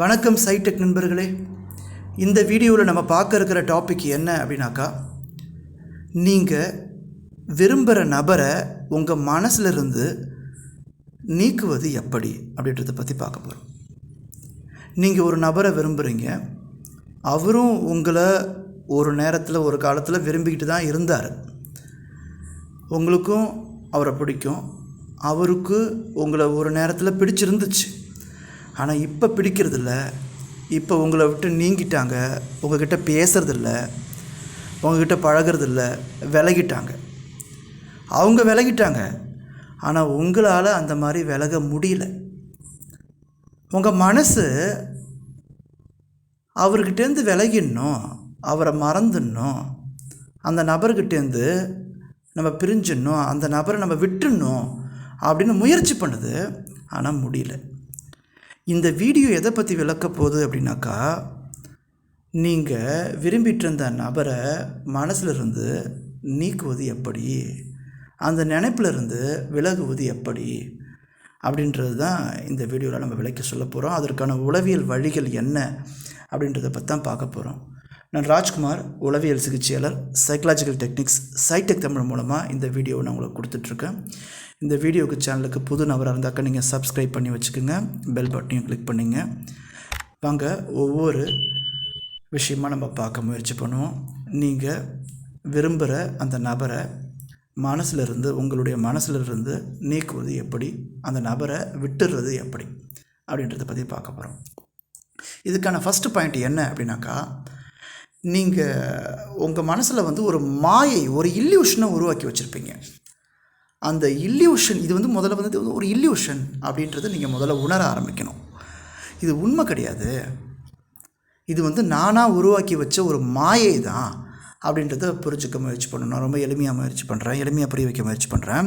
வணக்கம் சைடெக் நண்பர்களே. இந்த வீடியோவில் நம்ம பார்க்க இருக்கிற டாபிக் என்ன அப்படின்னாக்கா நீங்கள் விரும்புகிற நபரை உங்கள் மனசிலிருந்து நீக்குவது எப்படி அப்படின்றத பற்றி பார்க்க போகிறோம் நீங்கள் ஒரு நபரை விரும்புகிறீங்க அவரும் உங்களை ஒரு நேரத்தில் ஒரு காலத்தில் விரும்பிக்கிட்டு தான் இருந்தார். உங்களுக்கும் அவரை பிடிக்கும். அவருக்கு உங்களை ஒரு நேரத்தில் பிடிச்சிருந்துச்சு. ஆனால் இப்போ பிடிக்கிறதில்ல. இப்போ உங்களை விட்டு நீங்கிட்டாங்க. உங்ககிட்ட பேசுகிறதில்ல உங்ககிட்ட பழகுறதில்ல. விலகிட்டாங்க. அவங்க விலகிட்டாங்க. ஆனால் உங்களால் அந்த மாதிரி விலக முடியல. உங்கள் மனசு அவர்கிட்டேருந்து விலகிடணும். அவரை மறந்துடணும். அந்த நபர்கிட்டேருந்து நம்ம பிரிஞ்சிடணும். அந்த நபரை நம்ம விட்டுடணும் அப்படின்னு முயற்சி பண்ணுது. ஆனால் முடியல. இந்த வீடியோ எதை பற்றி விளக்க போகுது அப்படின்னாக்கா நீங்கள் விரும்பிட்டு இருந்த நபரை மனசிலிருந்து நீக்குவது எப்படி? அந்த நினைப்புல இருந்து விலகுவது எப்படி? அப்படின்றது தான் இந்த வீடியோவில் நம்ம விளக்கி சொல்ல போகிறோம் அதற்கான உளவியல் வழிகள் என்ன? அப்படின்றத பற்றி தான் பார்க்க போகிறோம் நான் ராஜ்குமார் உளவியல் சிகிச்சையாளர் சைக்கலாஜிக்கல் டெக்னிக்ஸ் சைடெக் தமிழ் மூலமாக இந்த வீடியோவை நான் உங்களுக்கு கொடுத்துட்ருக்கேன் இந்த வீடியோக்கு சேனலுக்கு புது நபராக இருந்தாக்கா நீங்கள் சப்ஸ்கிரைப் பண்ணி வச்சுக்கோங்க. பெல் பட்டனையும் கிளிக் பண்ணிங்க. வாங்க ஒவ்வொரு விஷயமாக நம்ம பார்க்க முயற்சி பண்ணுவோம். நீங்கள் விரும்புகிற அந்த நபரை மனசிலிருந்து உங்களுடைய மனசிலிருந்து நீக்குவது எப்படி? அந்த நபரை விட்டுறது எப்படி? அப்படின்றத பற்றி பார்க்க போகிறோம் இதுக்கான ஃபஸ்ட்டு பாயிண்ட் என்ன அப்படின்னாக்கா நீங்கள் உங்கள் மனசில் வந்து ஒரு மாயை ஒரு இல்லியூஷனை உருவாக்கி வச்சுருப்பீங்க. அந்த இல்லியூஷன் இது வந்து முதல்ல வந்து ஒரு இல்லியூஷன் அப்படின்றத நீங்கள் முதல்ல உணர ஆரம்பிக்கணும். இது உண்மை கிடையாது. இது வந்து நானாக உருவாக்கி வச்ச ஒரு மாயை தான் அப்படின்றத புரிஞ்சுக்க முயற்சி பண்ணணும். நான் ரொம்ப எளிமையாக முயற்சி பண்ணுறேன் எளிமையாக புரிய வைக்க முயற்சி பண்ணுறேன்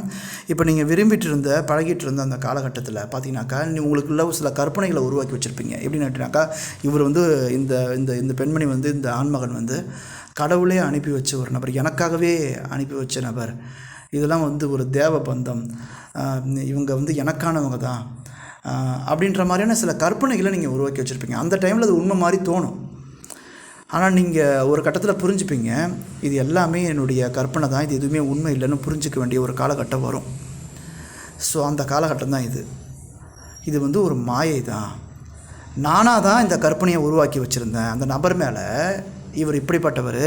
இப்போ நீங்கள் விரும்பிட்டு இருந்த பழகிட்டு இருந்த அந்த காலகட்டத்தில் பார்த்தீங்கன்னாக்கா நீ உங்களுக்குள்ள சில கற்பனைகளை உருவாக்கி வச்சுருப்பீங்க. எப்படின்னு கேட்டினாக்கா இவர் வந்து இந்த இந்த இந்த பெண்மணி வந்து இந்த ஆண்மகன் வந்து கடவுளே அனுப்பி வச்ச ஒரு நபர் எனக்காகவே அனுப்பி வச்ச நபர். இதெல்லாம் வந்து ஒரு தேவ பந்தம். இவங்க வந்து எனக்கானவங்க தான். அப்படின்ற மாதிரியான சில கற்பனைகளை நீங்கள் உருவாக்கி வச்சுருப்பீங்க. அந்த டைமில் அது உண்மை மாதிரி தோணும். ஆனால் நீங்கள் ஒரு கட்டத்தில் புரிஞ்சுப்பீங்க இது எல்லாமே என்னுடைய கற்பனை தான் இது எதுவுமே உண்மை இல்லைன்னு புரிஞ்சிக்க வேண்டிய ஒரு காலகட்டம் வரும். ஸோ அந்த காலகட்டம் தான் இது. இது வந்து ஒரு மாயை தான். நானாக தான் இந்த கற்பனையை உருவாக்கி வச்சுருந்தேன். அந்த நபர் மேலே இவர் இப்படிப்பட்டவர்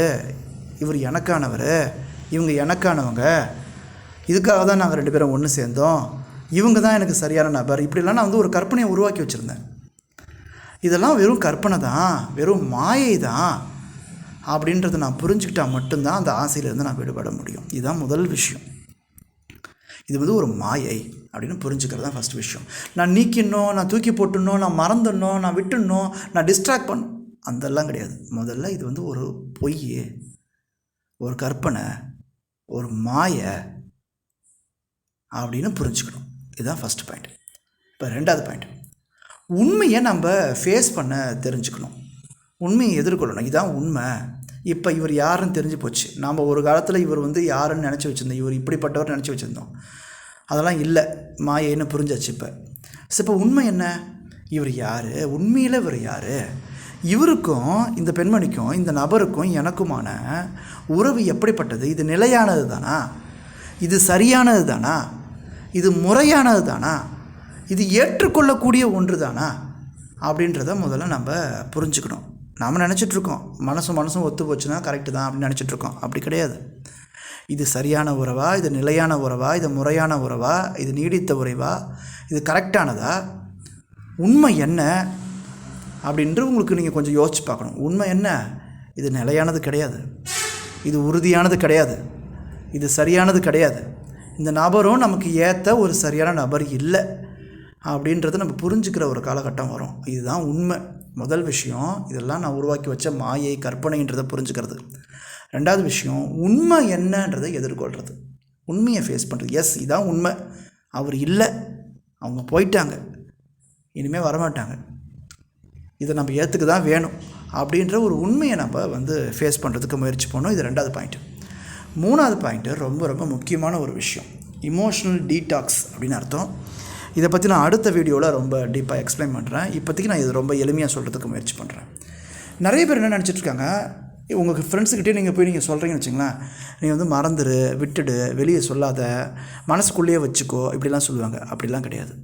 இவர் எனக்கானவர் இவங்க எனக்கானவங்க இதுக்காக தான் நாங்கள் ரெண்டு பேரும் ஒன்று சேர்ந்தோம். இவங்க தான் எனக்கு சரியான நபர். இப்படிலாம் நான் வந்து ஒரு கற்பனையை உருவாக்கி வச்சுருந்தேன். இதெல்லாம் வெறும் கற்பனை தான். வெறும் மாயை தான். அப்படின்றத நான் புரிஞ்சுக்கிட்டால் மட்டும்தான் அந்த ஆசையிலேருந்து நான் விடுபட முடியும். இதுதான் முதல் விஷயம். இது வந்து ஒரு மாயை அப்படின்னு புரிஞ்சுக்கிறது தான் ஃபஸ்ட் விஷயம். நான் நீக்கிடணும் நான் தூக்கி போட்டுடணும் நான் மறந்துடணும் நான் விட்டுடணும் நான் டிஸ்ட்ராக்ட் பண்ண அதெல்லாம் கிடையாது. முதல்ல இது வந்து ஒரு பொய் ஒரு கற்பனை ஒரு மாயை அப்படின்னு புரிஞ்சுக்கணும். இதுதான் ஃபஸ்ட் பாயிண்ட் இப்போ ரெண்டாவது பாயிண்ட் உண்மையை நம்ம ஃபேஸ் பண்ண தெரிஞ்சுக்கணும். உண்மையை எதிர்கொள்ளணும். இதுதான் உண்மை. இப்போ இவர் யாருன்னு தெரிஞ்சு போச்சு. நாம் ஒரு காலத்தில் இவர் வந்து யாருன்னு நினச்சி வச்சுருந்தோம். இவர் இப்படிப்பட்டவர் நினச்சி வச்சுருந்தோம். அதெல்லாம் இல்லை. மாயைன்னு புரிஞ்சாச்சு இப்போ. ஸோ இப்போ உண்மை என்ன? இவர் யார்? உண்மையில் இவர் யார்? இவருக்கும் இந்த பெண்மணிக்கும் இந்த நபருக்கும் எனக்குமான உறவு எப்படிப்பட்டது? இது நிலையானது தானா? இது சரியானது தானா? இது முறையானது தானா இது ஏற்றுக்கொள்ளக்கூடிய ஒன்று தானா அப்படின்றத முதல்ல நம்ம புரிஞ்சுக்கணும். நாம் நினச்சிட்ருக்கோம். மனசும் மனசும் ஒத்து போச்சுன்னா கரெக்டு தான் அப்படின்னு நினச்சிட்ருக்கோம். அப்படி கிடையாது. இது சரியான உறவா? இது நிலையான உறவா? இது முறையான உறவா? இது நீடித்த உறவா? இது கரெக்டானதா உண்மை என்ன? அப்படின்ட்டு உங்களுக்கு நீங்கள் கொஞ்சம் யோசிச்சு பார்க்கணும். உண்மை என்ன? இது நிலையானது கிடையாது. இது உறுதியானது கிடையாது. இது சரியானது கிடையாது. இந்த நபரும் நமக்கு ஏற்ற ஒரு சரியான நபர் இல்லை அப்படின்றத நம்ம புரிஞ்சுக்கிற ஒரு காலகட்டம் வரும். இதுதான் உண்மை. முதல் விஷயம் இதெல்லாம் நான் உருவாக்கி வச்ச மாயை கற்பனைன்றதை புரிஞ்சுக்கிறது. ரெண்டாவது விஷயம் உண்மை என்னன்றதை எதிர்கொள்கிறது உண்மையை ஃபேஸ் பண்ணுறது எஸ் இதான் உண்மை. அவர் இல்லை. அவங்க போயிட்டாங்க. இனிமேல் வரமாட்டாங்க. இதை நம்ம ஏற்றுக்கு தான் வேணும். அப்படின்ற ஒரு உண்மையை நம்ம வந்து ஃபேஸ் பண்ணுறதுக்கு முயற்சி பண்ணோம். இது ரெண்டாவது பாயிண்ட்டு மூணாவது பாயிண்ட்டு ரொம்ப ரொம்ப முக்கியமான ஒரு விஷயம். இமோஷ்னல் டீடாக்ஸ் அப்படின்னு அர்த்தம். இதை பற்றி நான் அடுத்த வீடியோவில் ரொம்ப டீப்பாக எக்ஸ்பிளைன் பண்ணுறேன் இப்போதைக்கு நான் இது ரொம்ப எளிமையாக சொல்கிறதுக்கு முயற்சி பண்ணுறேன் நிறைய பேர் என்ன நினச்சிட்டு இருக்காங்க? உங்கள் ஃப்ரெண்ட்ஸுக்கிட்டே நீங்கள் போய் நீங்கள் சொல்கிறீங்கன்னு வச்சுங்களேன். நீ வந்து மறந்துடு விட்டுடு வெளியே சொல்லாத மனசுக்குள்ளேயே வச்சுக்கோ இப்படிலாம் சொல்லுவாங்க. அப்படிலாம் கிடையாது.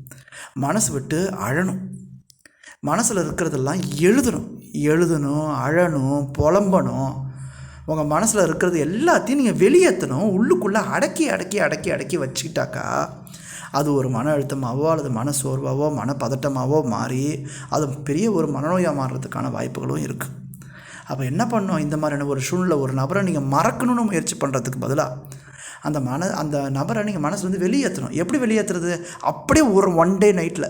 மனசு விட்டு அழணும். மனசில் இருக்கிறதெல்லாம் எழுதணும். எழுதணும் அழணும் புலம்பணும். உங்கள் மனசில் இருக்கிறது எல்லாத்தையும் நீங்கள் வெளியேற்றணும் உள்ளுக்குள்ளே அடக்கி அடக்கி அடக்கி அடக்கி வச்சுக்கிட்டாக்கா அது ஒரு மன அழுத்தமாகவோ அல்லது மன சோர்வாவோ மன பதட்டமாகவோ மாறி அது பெரிய ஒரு மனநோயாக மாறுறதுக்கான வாய்ப்புகளும் இருக்குது அப்போ என்ன பண்ணோம் இந்த மாதிரியான ஒரு சூழ்நிலை ஒரு நபரை நீங்கள் மறக்கணும்னு முயற்சி பண்ணுறதுக்கு பதிலாக அந்த மன அந்த நபரை நீங்கள் மனசு வந்து வெளியேற்றணும் எப்படி வெளியேற்றுறது அப்படியே ஒரு ஒன் டே நைட்டில்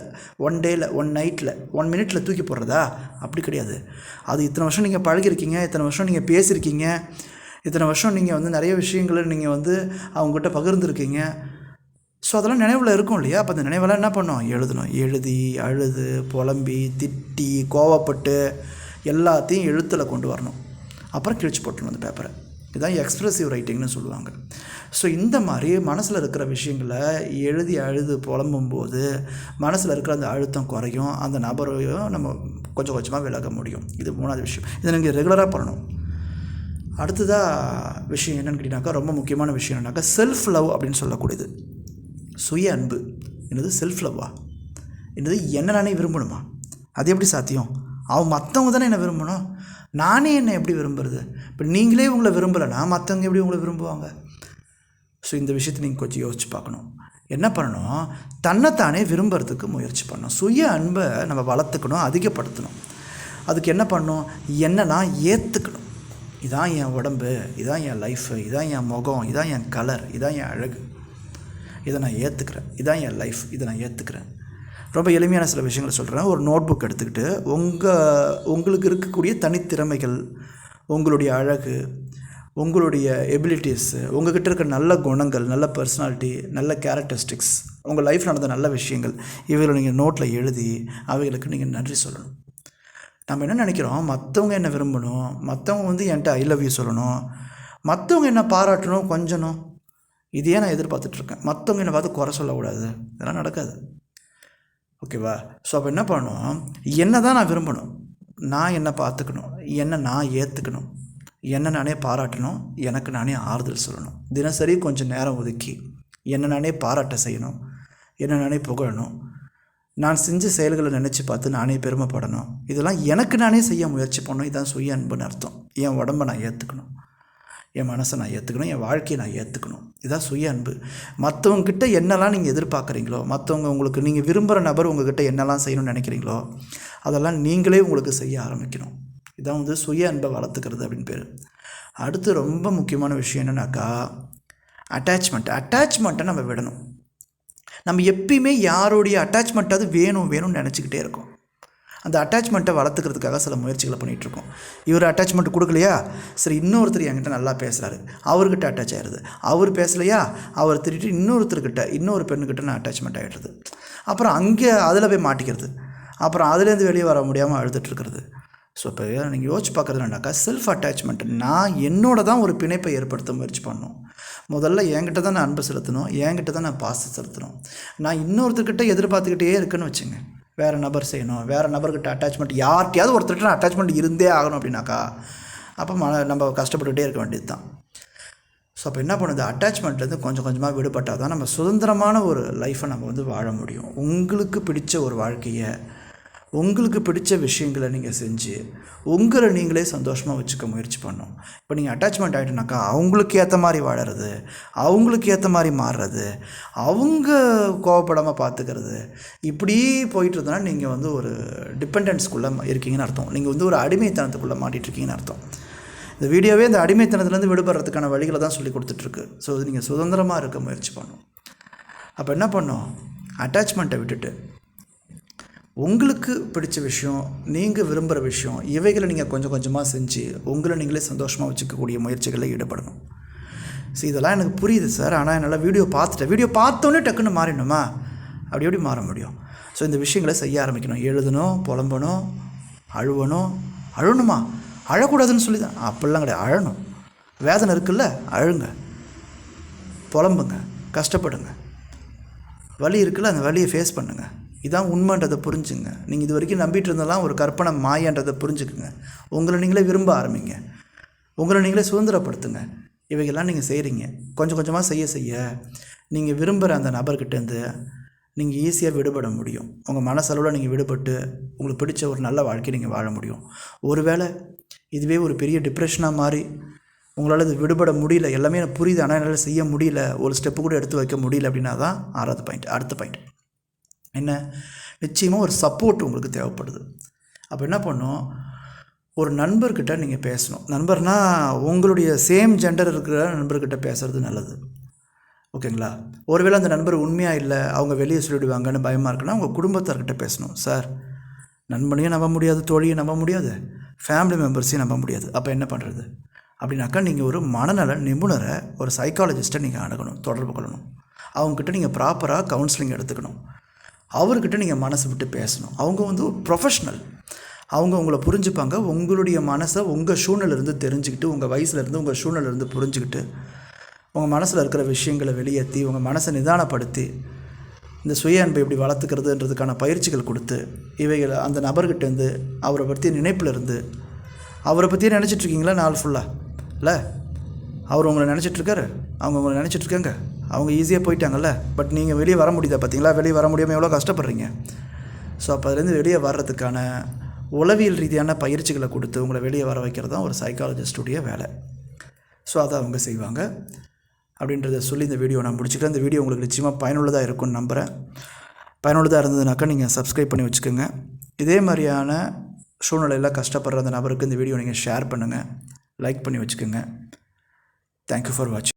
ஒன் டேயில் ஒன் நைட்டில் ஒன் மினிட்டில் தூக்கி போடுறதா? அப்படி கிடையாது. அது இத்தனை வருஷம் நீங்கள் பழகிருக்கீங்க இத்தனை வருஷம் நீங்கள் பேசியிருக்கீங்க இத்தனை வருஷம் நீங்கள் வந்து நிறைய விஷயங்களை நீங்கள் வந்து அவங்ககிட்ட பகிர்ந்துருக்கீங்க. ஸோ அதெல்லாம் நினைவில் இருக்கும் இல்லையா? அப்போ அந்த நினைவெல்லாம் என்ன பண்ணோம்? எழுதணும். எழுதி அழுது புலம்பி திட்டி கோவப்பட்டு எல்லாத்தையும் எழுத்தில் கொண்டு வரணும். அப்புறம் கிழிச்சு போட்டணும் அந்த பேப்பரை இதுதான் எக்ஸ்ப்ரெசிவ் ரைட்டிங்னு சொல்லுவாங்க. ஸோ இந்த மாதிரி மனசில் இருக்கிற விஷயங்களை எழுதி அழுது புலம்பும்போது மனசில் இருக்கிற அந்த அழுத்தம் குறையும். அந்த நபரையும் நம்ம கொஞ்சம் கொஞ்சமாக விலக முடியும். இது மூணாவது விஷயம். இதை நீங்கள் ரெகுலராக பண்ணணும். அடுத்ததாக விஷயம் என்னென்னு கேட்டிங்கனாக்கா ரொம்ப முக்கியமான விஷயம் என்னன்னாக்கா செல்ஃப் லவ் அப்படின்னு சொல்லக்கூடியது. சுய அன்பு. என்னது? செல்ஃப் லவ்வா என்னது? என்ன நானே விரும்பணுமா? அது எப்படி சாத்தியம்? அவன் மற்றவங்க தானே என்ன விரும்பணும். நானே என்னை எப்படி விரும்புறது? இப்போ நீங்களே உங்களை விரும்பலைன்னா மற்றவங்க எப்படி உங்களை விரும்புவாங்க? ஸோ இந்த விஷயத்தை நீங்கள் கொஞ்சம் யோசிச்சு பார்க்கணும். என்ன பண்ணணும்? தன்னைத்தானே விரும்புறதுக்கு முயற்சி பண்ணணும். சுய அன்பை நம்ம வளர்த்துக்கணும் அதிகப்படுத்தணும். அதுக்கு என்ன பண்ணணும்? என்னெல்லாம் ஏற்றுக்கணும் இதான் என் உடம்பு இதான் என் லைஃபு இதான் என் முகம் இதான் என் கலர் இதான் என் அழகு. இதை நான் ஏற்றுக்கிறேன் இதான் என் லைஃப் இதை நான் ஏற்றுக்கிறேன் ரொம்ப எளிமையான சில விஷயங்களை சொல்கிறேன் ஒரு நோட் புக் எடுத்துக்கிட்டு உங்கள் உங்களுக்கு இருக்கக்கூடிய தனித்திறமைகள் உங்களுடைய அழகு உங்களுடைய எபிலிட்டிஸு உங்ககிட்ட இருக்க நல்ல குணங்கள் நல்ல பர்சனாலிட்டி நல்ல கேரக்டரிஸ்டிக்ஸ் உங்கள் லைஃப்பில் நடந்த நல்ல விஷயங்கள் இவைகளை நீங்கள் நோட்டில் எழுதி அவைகளுக்கு நீங்கள் நன்றி சொல்லணும். நம்ம என்ன நினைக்கிறோம்? மற்றவங்க என்ன விரும்பணும்? மற்றவங்க வந்து என்கிட்ட ஐ லவ் யூ சொல்லணும். மற்றவங்க என்ன பாராட்டணும்? கொஞ்சணும். இதையே நான் எதிர்பார்த்துட்ருக்கேன் மற்றவங்க என்னை பார்த்து குறை சொல்லக்கூடாது. இதெல்லாம் நடக்காது. ஓகேவா? ஸோ அப்போ என்ன பண்ணணும் என்ன தான் நான் விரும்பணும் நான் என்னை பார்த்துக்கணும் என்னை நான் ஏற்றுக்கணும் என்னை நானே பாராட்டணும் எனக்கு நானே ஆறுதல் சொல்லணும். தினசரி கொஞ்சம் நேரம் ஒதுக்கி என்னை நானே பாராட்ட செய்யணும் என்னை நானே புகழணும் நான் செஞ்ச செயல்களை நினச்சி பார்த்து நானே பெருமைப்படணும். இதெல்லாம் எனக்கு நானே செய்ய முயற்சி பண்ணணும். இதான் சுய அன்புன்னு அர்த்தம். என் உடம்பை நான் ஏற்றுக்கணும் என் மனசை நான் ஏற்றுக்கணும் என் வாழ்க்கையை நான் ஏற்றுக்கணும் இதான் சுய அன்பு. மற்றவங்கக்கிட்ட என்னெல்லாம் நீங்கள் எதிர்பார்க்குறீங்களோ மற்றவங்க உங்களுக்கு நீங்கள் விரும்புகிற நபர் உங்கள்கிட்ட என்னெல்லாம் செய்யணும்னு நினைக்கிறீங்களோ அதெல்லாம் நீங்களே உங்களுக்கு செய்ய ஆரம்பிக்கணும். இதான் வந்து சுய அன்பை வளர்த்துக்கிறது அப்படின்னு பேர். அடுத்து ரொம்ப முக்கியமான விஷயம் என்னென்னாக்கா அட்டாச்மெண்ட் அட்டாச்மெண்ட்டை நம்ம விடணும். நம்ம எப்பயுமே யாருடைய அட்டாச்மெண்ட்டாவது வேணும் வேணும்னு நினச்சிக்கிட்டே இருக்கோம். அந்த அட்டாச்மெண்ட்டை வளர்த்துக்கிறதுக்காக சில முயற்சிகளை பண்ணிகிட்ருக்கோம். இவர் அட்டாச்மெண்ட் கொடுக்கலையா? சரி இன்னொருத்தர் என்கிட்ட நல்லா பேசுகிறாரு அவர்கிட்ட அட்டாச் ஆகிடுது அவர் பேசலையா? அவர் திருட்டு இன்னொருத்தர்கிட்ட இன்னொரு பெண்ணுக்கிட்ட நான் அட்டாச்மெண்ட் ஆகிடுறது. அப்புறம் அங்கே அதில் போய் மாட்டிக்கிறது. அப்புறம் அதுலேருந்து வெளியே வர முடியாமல் அழுதுட்டுருக்கிறது ஸோ இப்போ நீங்கள் யோசிச்சு பார்க்குறது என்னன்னாக்கா செல்ஃப் அட்டாச்மெண்ட் நான் என்னோட தான் ஒரு பிணைப்பை ஏற்படுத்த முயற்சி பண்ணணும். முதல்ல என்கிட்ட தான் நான் அன்பு செலுத்தணும். என்கிட்ட தான் நான் பாசம் செலுத்தணும். நான் இன்னொருத்தர்கிட்ட எதிர்பார்த்துக்கிட்டே இருக்குன்னு வச்சுங்க. வேறு நபர் செய்யணும் வேறு நபர்கிட்ட அட்டாச்மெண்ட் யார்கிட்டையாவது ஒருத்தர்கிட்ட அட்டாச்மெண்ட் இருந்தே ஆகணும் அப்படின்னாக்கா அப்போ மன நம்ம கஷ்டப்பட்டுகிட்டே இருக்க வேண்டியது தான் ஸோ அப்போ என்ன பண்ணுது? அட்டாச்மெண்ட்லேருந்து கொஞ்சம் கொஞ்சமாக விடுபட்டால் தான் நம்ம சுதந்திரமான ஒரு லைஃப்பை நம்ம வந்து வாழ முடியும். உங்களுக்கு பிடிச்ச ஒரு வாழ்க்கையை உங்களுக்கு பிடிச்ச விஷயங்களை நீங்கள் செஞ்சு உங்களை நீங்களே சந்தோஷமாக வச்சுக்க முயற்சி பண்ணணும். இப்போ நீங்கள் அட்டாச்மெண்ட் ஆகிட்டுனாக்கா அவங்களுக்கு ஏற்ற மாதிரி வாழறது அவங்களுக்கு ஏற்ற மாதிரி மாறுறது அவங்க கோவப்படாமல் பார்த்துக்கிறது இப்படி போயிட்டு இருந்தோன்னா நீங்கள் வந்து ஒரு டிபெண்டன்ஸ்குள்ளே இருக்கீங்கன்னு அர்த்தம். நீங்கள் வந்து ஒரு அடிமைத்தனத்துக்குள்ளே மாட்டிகிட்ருக்கீங்கன்னு அர்த்தம். இந்த வீடியோவே இந்த அடிமைத்தனத்துலேருந்து விடுபடுறதுக்கான வழிகளை தான் சொல்லி கொடுத்துட்ருக்கு. ஸோ இது நீங்கள் சுதந்திரமாக இருக்க முயற்சி பண்ணும். அப்போ என்ன பண்ணோம் அட்டாச்மெண்ட்டை விட்டுட்டு உங்களுக்கு பிடிச்ச விஷயம் நீங்கள் விரும்புகிற விஷயம் இவைகளை நீங்கள் கொஞ்சம் கொஞ்சமாக செஞ்சு உங்களை நீங்களே சந்தோஷமாக வச்சுக்கக்கூடிய முயற்சிகளில் ஈடுபடணும். ஸோ இதெல்லாம் எனக்கு புரியுது சார். ஆனால் என்னால் வீடியோ பார்த்துட்டேன். வீடியோ பார்த்தோன்னே டக்குன்னு மாறிடணுமா? அப்படி எப்படி மாற முடியும். ஸோ இந்த விஷயங்களை செய்ய ஆரம்பிக்கணும். எழுதணும் புலம்பணும் அழுவணும். அழணுமா அழக்கூடாதுன்னு சொல்லி தான். அப்படிலாம் கிடையாது. அழணும். வேதனை இருக்குல்ல? அழுங்க. புலம்புங்க. கஷ்டப்படுங்க. வலி இருக்குல்ல? அந்த வலியை ஃபேஸ் பண்ணுங்கள் இதான் உண்மைன்றதை புரிஞ்சுங்க. நீங்கள் இது வரைக்கும் நம்பிட்டு இருந்தெல்லாம் ஒரு கற்பனை மாயன்றதை புரிஞ்சுக்குங்க. உங்களை நீங்களே விரும்ப ஆரம்பிங்க. உங்களை நீங்களே சுதந்திரப்படுத்துங்க. இவைகள்லாம் நீங்கள் செய்கிறீங்க கொஞ்சம் கொஞ்சமாக செய்ய செய்ய நீங்கள் விரும்புகிற அந்த நபர்கிட்டேருந்து நீங்கள் ஈஸியாக விடுபட முடியும். உங்கள் மனசளவில் நீங்கள் விடுபட்டு உங்களுக்கு பிடிச்ச ஒரு நல்ல வாழ்க்கை நீங்கள் வாழ முடியும். ஒருவேளை இதுவே ஒரு பெரிய டிப்ரெஷனாக மாறி உங்களால் இது விடுபட முடியல. எல்லாமே எனக்கு புரியுது. ஆனால் என்னால் செய்ய முடியல. ஒரு ஸ்டெப்பு கூட எடுத்து வைக்க முடியல அப்படின்னா தான் ஆறாவது பாயிண்ட் அடுத்த பாயிண்ட் என்ன? நிச்சயமாக ஒரு சப்போர்ட் உங்களுக்கு தேவைப்படுது. அப்போ என்ன பண்ணும் ஒரு நண்பர்கிட்ட நீங்கள் பேசணும். நண்பர்னால் உங்களுடைய சேம் ஜெண்டர் இருக்கிற நண்பர்கிட்ட பேசுகிறது நல்லது. ஓகேங்களா? ஒருவேளை அந்த நண்பர் உண்மையாக இல்லை அவங்க வெளியே சொல்லிவிடுவாங்கன்னு பயமாக இருக்குன்னா உங்கள் குடும்பத்தார்கிட்ட பேசணும். சார் நண்பனையும் நம்ப முடியாது தோழியும் நம்ப முடியாது ஃபேமிலி மெம்பர்ஸையும் நம்ப முடியாது. அப்போ என்ன பண்ணுறது அப்படின்னாக்கா நீங்கள் ஒரு மனநல நிபுணரை ஒரு சைக்காலஜிஸ்ட்டை நீங்கள் அணுகணும் தொடர்பு கொள்ளணும். அவங்கக்கிட்ட நீங்கள் ப்ராப்பராக கவுன்சிலிங் எடுத்துக்கணும். அவர்கிட்ட நீங்கள் மனசு விட்டு பேசணும். அவங்க வந்து ப்ரொஃபஷ்னல் அவங்க உங்களை புரிஞ்சுப்பாங்க. உங்களுடைய மனசை உங்கள் சூழ்நிலையிலேருந்து தெரிஞ்சுக்கிட்டு உங்கள் வயசுலேருந்து உங்கள் சூழ்நிலையிலேருந்து புரிஞ்சுக்கிட்டு உங்கள் மனசில் இருக்கிற விஷயங்களை வெளியேற்றி உங்கள் மனசை நிதானப்படுத்தி இந்த சுய அன்பை எப்படி வளர்த்துக்கிறதுன்றதுக்கான பயிற்சிகள் கொடுத்து இவைகளை அந்த நபர்கிட்டேருந்து அவரை பற்றி நினைப்பில் இருந்து அவரை பற்றியே நினச்சிட்ருக்கீங்களா? நாள் ஃபுல்லாக இல்லை? அவர் உங்களை நினச்சிட்ருக்காரு? அவங்க உங்களை நினச்சிட்ருக்காங்க. அவங்க ஈஸியாக போயிட்டாங்கல்ல? பட் நீங்கள் வெளியே வர முடியுதா பார்த்தீங்களா வெளியே வர முடியாமல் எவ்வளோ கஷ்டப்படுறீங்க? ஸோ அப்போ அதுலேருந்து வெளியே வர்றதுக்கான உளவியல் ரீதியான பயிற்சிகளை கொடுத்து உங்களை வெளியே வர வைக்கிறது தான் ஒரு சைக்காலஜிஸ்டுடைய வேலை. ஸோ அதை அவங்க செய்வாங்க. அப்படின்றத சொல்லி இந்த வீடியோ நான் முடிச்சுக்கிறேன். இந்த வீடியோ உங்களுக்கு நிச்சயமாக பயனுள்ளதாக இருக்கும்னு நம்புகிறேன் பயனுள்ளதாக இருந்ததுனாக்கா நீங்கள் சப்ஸ்கிரைப் பண்ணி வச்சுக்கோங்க. இதே மாதிரியான சூழ்நிலையில் கஷ்டப்படுற அந்த நபருக்கு இந்த வீடியோ நீங்கள் ஷேர் பண்ணுங்கள் லைக் பண்ணி வச்சுக்கோங்க. தேங்க்யூ ஃபார் வாட்சிங்